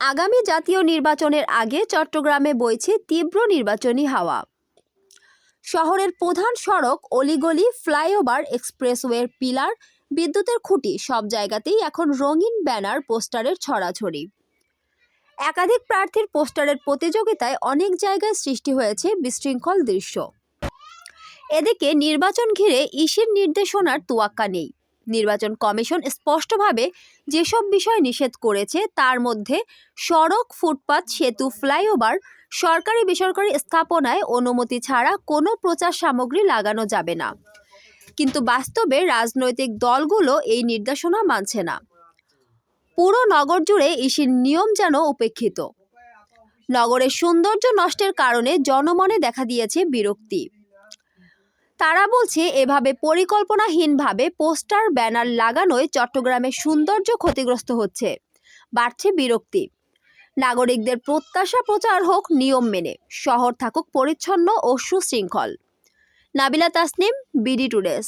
আগামী জাতীয় নির্বাচনের আগে চট্টগ্রামে বইছে তীব্র নির্বাচনী হাওয়া। শহরের প্রধান সড়ক অলিগলি ফ্লাইওভার এক্সপ্রেসওয়ের পিলার, বিদ্যুতের খুঁটি সব জায়গাতেই এখন রঙিন ব্যানার, পোস্টারের ছড়াছড়ি। একাধিক প্রার্থীর পোস্টারের প্রতিযোগিতায় অনেক জায়গায় সৃষ্টি হয়েছে বিশৃঙ্খল দৃশ্য। এদিকে নির্বাচন ঘিরে ইসির নির্দেশনার তোয়াক্কা নেই। নির্বাচন কমিশন স্পষ্টভাবে যেসব বিষয় নিষেধ করেছে, তার মধ্যে সড়ক ফুটপাত, সেতু, ফ্লাইওভার, সরকারি বেসরকারি স্থাপনায় অনুমতি ছাড়া কোনো প্রচার সামগ্রী লাগানো যাবে না। কিন্তু বাস্তবে রাজনৈতিক দলগুলো এই নির্দেশনা মানছে না। পুরো নগর জুড়ে ইসির নিয়ম যেন উপেক্ষিত। নগরের সৌন্দর্য নষ্টের কারণে জনমনে দেখা দিয়েছে বিরক্তি। তারা বলছে, এভাবে পরিকল্পনাহীনভাবে পোস্টার, ব্যানার লাগানোয় চট্টগ্রামের সৌন্দর্য ক্ষতিগ্রস্ত হচ্ছে। বাড়ছে বিরক্তি। নাগরিকদের প্রত্যাশা প্রচার হোক, নিয়ম মেনে। শহর থাকুক পরিচ্ছন্ন ও সুশৃঙ্খল। Nabila Tasnim, BD today's.